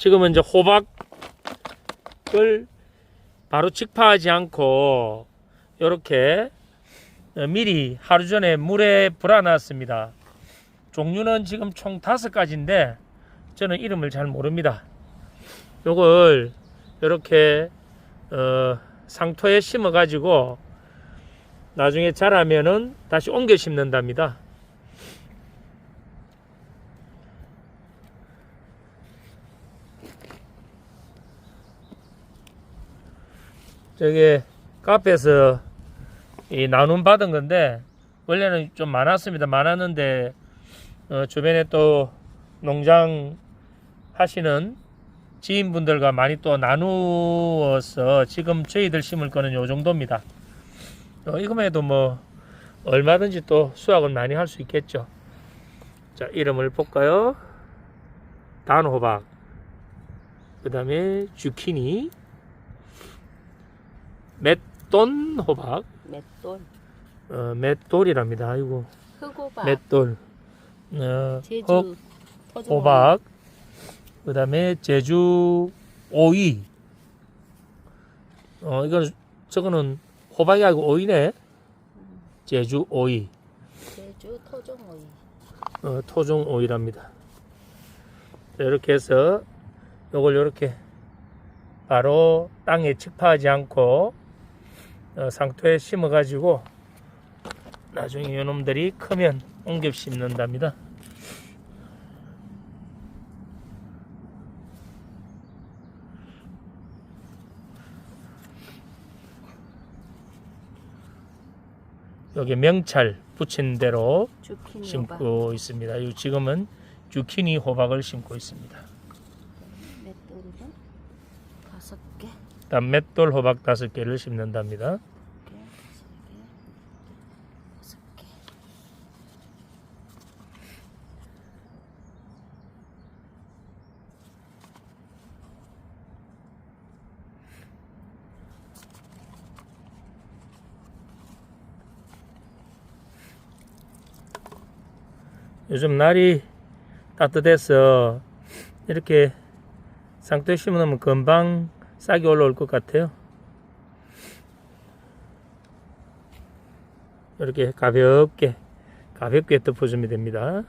지금은 이제 호박을 바로 직파하지 않고 이렇게 미리 하루 전에 물에 불어놨습니다. 종류는 지금 총 다섯 가지인데 저는 이름을 잘 모릅니다. 요걸 이렇게 어, 상토에 심어 가지고 나중에 자라면은 다시 옮겨 심는답니다. 저기 카페에서 이 나눔 받은 건데 원래는 좀 많았습니다. 많았는데 어, 주변에 또 농장 하시는 지인분들과 많이 또 나누어서 지금 저희들 심을 거는 요 정도입니다. 어, 이거만 해도 뭐 얼마든지 또 수확은 많이 할 수 있겠죠. 자 이름을 볼까요? 단호박 그 다음에 주키니 맷돈 호박? 맷돌, 어, 맷돌이랍니다. 아이고. 흑호박, 맷돌. 어, 제주 호, 토종 호박. 그 다음에 제주 오이. 어 이거는 저거는 호박이 아니고 오이네. 제주 오이. 제주 토종 오이. 어, 토종 오이랍니다. 자, 이렇게 해서 요걸 이렇게 바로 땅에 직파하지 않고 어, 상토에 심어 가지고 나중에 요놈들이 크면 옮겨 심는답니다 여기 명찰 붙인 대로. 심고 있습니다. 이 지금은 주키니 호박을 심고 있습니다. 맷돌이는 다섯 개, 다음 맷돌 호박 다섯 개를 심는답니다. 요즘 날이 따뜻해서 이렇게 상토에 심어놓으면 금방 싹이 올라올 것 같아요. 이렇게 가볍게 가볍게 덮어주면 됩니다.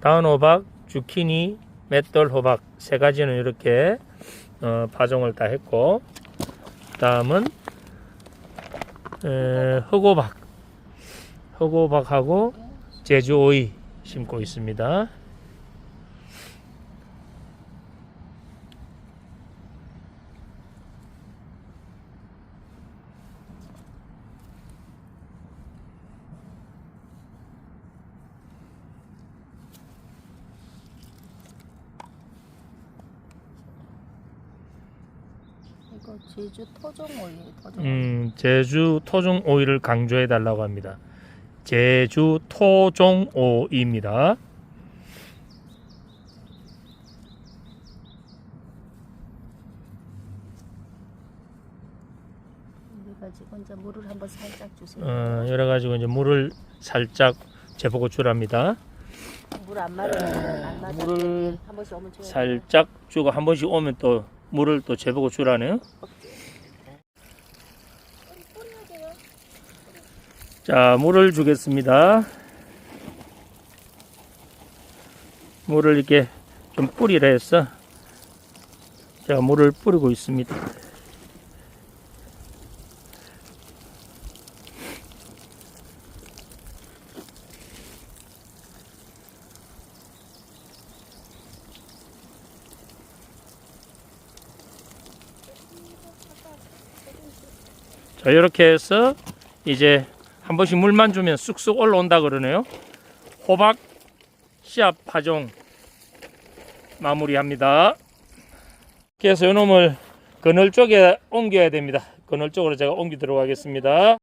다운 호박, 주키니, 맷돌 호박 세 가지는 이렇게 어, 파종을 다 했고 다음은 에, 흑호박 흑호박하고 제주 오이 심고 있습니다. 제주 토종 오이, 토종 오이. 음, 제주 토종 오이를 강조해 달라고 합니다. 제주 토종 오이입니다. 이거 가지고 이제 물을 한번 살짝 주세요. 어, 여러 가지고 이제 물을 살짝 재보고 주랍니다. 물안 맞을 물을 때한 번씩 오면 살짝 주고 한 번씩 오면 또 물을 또 재보고 주라네요. 자, 물을 주겠습니다. 물을 이렇게 좀 뿌리라 해서 제가 물을 뿌리고 있습니다. 자, 이렇게 해서 이제 한 번씩 물만 주면 쑥쑥 올라온다 그러네요. 호박 씨앗 파종 마무리합니다. 해서 이놈을 그늘 쪽에 옮겨야 됩니다. 그늘 쪽으로 제가 옮기도록 하겠습니다.